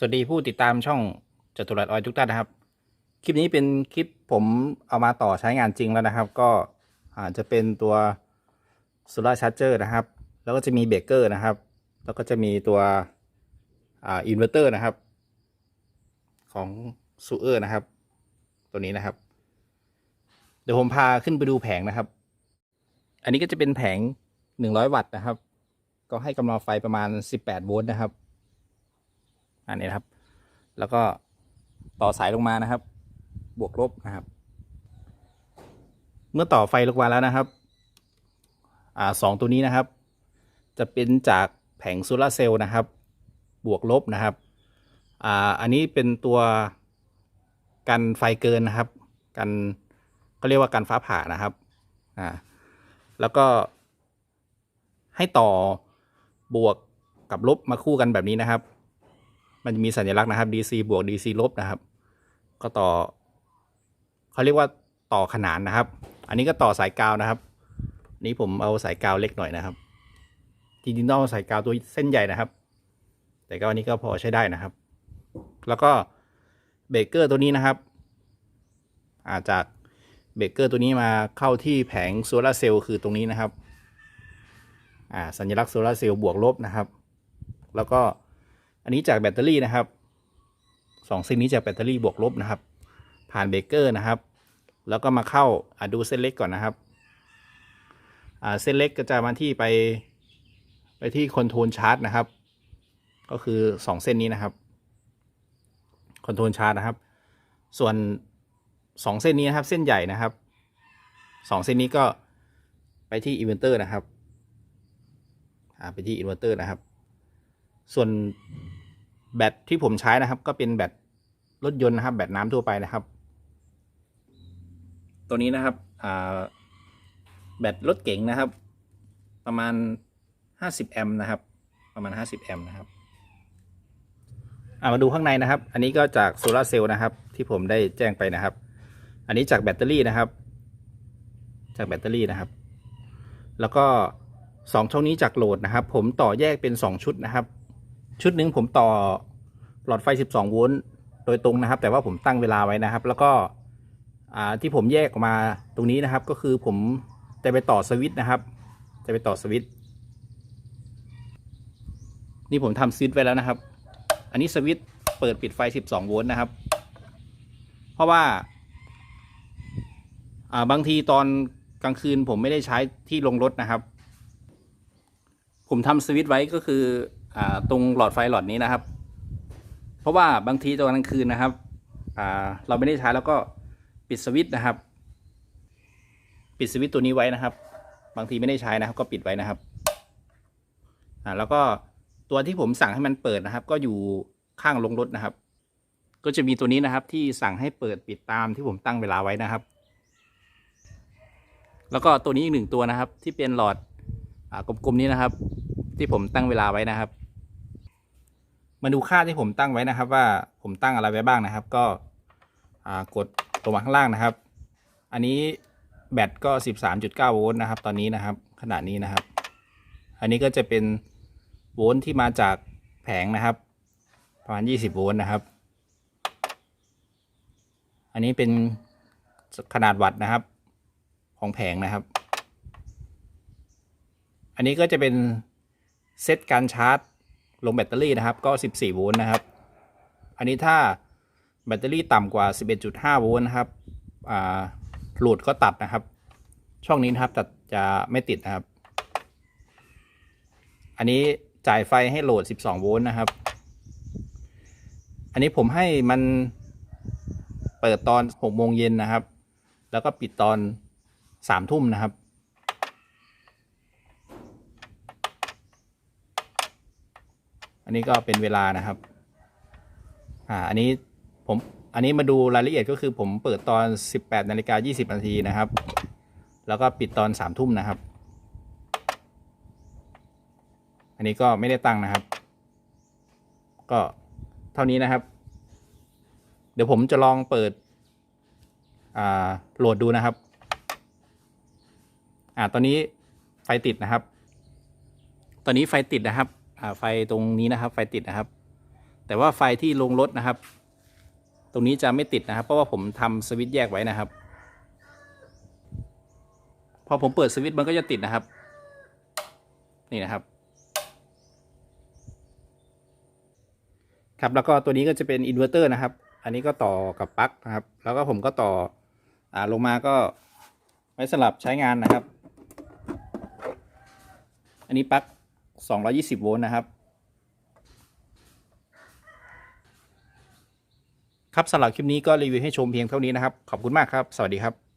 สวัสดีผู้ติดตามช่องจตุรัสออยทุกท่านนะครับ คลิปนี้เป็นคลิปผมเอามาต่อใช้งานจริงแล้วนะครับ ก็อาจจะเป็นตัวโซลาร์ชาร์เจอร์นะครับ แล้วก็จะมีเบรกเกอร์นะครับ แล้วก็จะมีตัวอินเวอร์เตอร์นะครับ ของซูเออร์นะครับ ตัวนี้นะครับ เดี๋ยวผมพาขึ้นไปดูแผงนะครับ อันนี้ก็จะเป็นแผง 100 วัตต์นะครับ ก็ให้กำลังไฟประมาณ 18 โวลต์นะครับ อันนี้ครับ แล้วก็ต่อสายลงมานะครับ บวกลบนะครับ เมื่อต่อไฟลงมาแล้วนะครับอ่าสองตัวนี้นะครับ จะเป็นจากแผงโซลาเซลล์นะครับ บวกลบนะครับอ่าอันนี้เป็นตัวกันไฟเกินนะครับกันก็เรียกว่ากันฟ้าผ่านะครับอ่าแล้วก็ให้ต่อบวกกับลบมาคู่กันแบบนี้นะครับ มันจะมีสัญลักษณ์นะครับ DC บวก DC ลบนะครับ ก็ต่อเขาเรียกว่าต่อขนานนะครับ อันนี้ก็ต่อสายกาวนะครับนี้ผมเอาสายกาวเล็กหน่อยนะครับจริงๆต้องเอาสายกาวตัวเส้นใหญ่นะครับ แต่ก็อันนี้ก็พอใช้ได้นะครับ แล้วก็เบรกเกอร์ตัวนี้นะครับ อาจจากเบรกเกอร์ตัวนี้มาเข้าที่แผงโซลาร์เซลล์คือตรงนี้นะครับ อ่าสัญลักษณ์โซลาร์เซลล์บวกลบนะครับ แล้วก็ อันนี้จากแบตเตอรี่นะครับสองเส้นนี้จากแบตเตอรี่บวกลบนะครับ ผ่านเบรกเกอร์นะครับ แล้วก็มาเข้าอ่าดูเส้นเล็กก่อนนะครับอ่าเส้นเล็กก็จะมาที่ไปไปที่คอนโทรลชาร์จนะครับ ก็คือสองเส้นนี้นะครับคอนโทรลชาร์จนะครับ ส่วนสองเส้นนี้นะครับ เส้นใหญ่นะครับสองเส้นนี้ก็ไปที่อินเวอร์เตอร์นะครับอ่าไปที่อินเวอร์เตอร์นะครับ ส่วน แบตที่ผมใช้นะครับ ก็เป็นแบตรถยนต์นะครับ แบตน้ำทั่วไปนะครับ ตัวนี้นะครับอ่าแบตรถเก๋งนะครับ ประมาณ 50 แอมป์นะครับ ประมาณ 50 แอมป์นะครับอ่ามาดูข้างในนะครับ อันนี้ก็จากโซลาร์เซลล์นะครับ ที่ผมได้แจ้งไปนะครับ อันนี้จากแบตเตอรี่นะครับ จากแบตเตอรี่นะครับ แล้วก็สองช่องนี้จากโหลดนะครับ ผมต่อแยกเป็น 2 ชุดนะครับ ชุดหนึ่งผมต่อหลอดไฟ 12 โวลต์โดยตรงนะครับ แต่ว่าผมตั้งเวลาไว้นะครับ แล้วก็ที่ผมแยกออกมาตรงนี้นะครับ ก็คือผมจะไปต่อสวิตช์นะครับ จะไปต่อสวิตช์นี่ผมทำสวิตช์ไว้แล้วนะครับ อันนี้สวิตช์เปิดปิดไฟ 12 โวลต์นะครับ เพราะว่าบางทีตอนกลางคืนผมไม่ได้ใช้ที่ลงรถนะครับ ผมทำสวิตช์ไว้ก็คือ ตรงหลอดไฟหลอดนี้นะครับ เพราะว่าบางทีตอนกลางคืนนะครับเราไม่ได้ใช้แล้วก็ปิดสวิตช์นะครับ ปิดสวิตช์ตัวนี้ไว้นะครับ บางทีไม่ได้ใช้นะครับ ก็ปิดไว้นะครับแล้วก็ตัวที่ผมสั่งให้มันเปิดนะครับ ก็อยู่ข้างลงรถนะครับ ก็จะมีตัวนี้นะครับ ที่สั่งให้เปิดปิดตามที่ผมตั้งเวลาไว้นะครับ แล้วก็ตัวนี้อีกหนึ่งตัวนะครับ ที่เป็นหลอดอกลมๆนี้นะครับ ที่ผมตั้งเวลาไว้นะครับ มาดูค่าที่ผมตั้งไว้นะครับ ว่าผมตั้งอะไรไว้บ้างนะครับ ก็กดลงมาข้างล่างนะครับ อันนี้แบตก็ 13.9 โวลต์นะครับ ตอนนี้นะครับขนาดนี้นะครับ อันนี้ก็จะเป็นโวลต์ที่มาจากแผงนะครับ ประมาณ 20 โวลต์นะครับ อันนี้เป็นขนาดวัตต์นะครับ ของแผงนะครับ อันนี้ก็จะเป็นเซตการชาร์จ ลงแบตเตอรี่นะครับก็ 14 โวลต์นะครับ อันนี้ถ้าแบตเตอรี่ต่ำกว่า 11.5 โวลต์นะครับโหลดก็ตัดนะครับ ช่องนี้นะครับจะจะไม่ติดนะครับ อันนี้จ่ายไฟให้โหลด 12 โวลต์นะครับ อันนี้ผมให้มันเปิดตอน 6 โมงเย็นนะครับ แล้วก็ปิดตอน 3 ทุ่มนะครับ อันนี้ก็เป็นเวลานะครับ อ่า อันนี้ผม อันนี้มาดูรายละเอียดก็คือผมเปิดตอน 18นาฬิกา20นาทีนะครับ แล้วก็ปิดตอน3ทุ่มนะครับ อันนี้ก็ไม่ได้ตั้งนะครับ ก็เท่านี้นะครับ เดี๋ยวผมจะลองเปิด อ่า โหลดดูนะครับ อ่า ตอนนี้ไฟติดนะครับ ตอนนี้ไฟติดนะครับ ไฟตรงนี้นะครับ ไฟติดนะครับ แต่ว่าไฟที่ลงรถนะครับ ตรงนี้จะไม่ติดนะครับ เพราะว่าผมทำสวิตช์แยกไว้นะครับ พอผมเปิดสวิตช์มันก็จะติดนะครับ นี่นะครับ ครับแล้วก็ตัวนี้ก็จะเป็นอินเวอร์เตอร์นะครับ อันนี้ก็ต่อกับปลั๊กนะครับ แล้วก็ผมก็ต่ออ่าลงมาก็ไว้สลับใช้งานนะครับ อันนี้ปลั๊ก 220 โวลต์นะครับ ครับสำหรับคลิปนี้ก็รีวิวให้ชมเพียงเท่านี้นะครับ ขอบคุณมากครับ สวัสดีครับ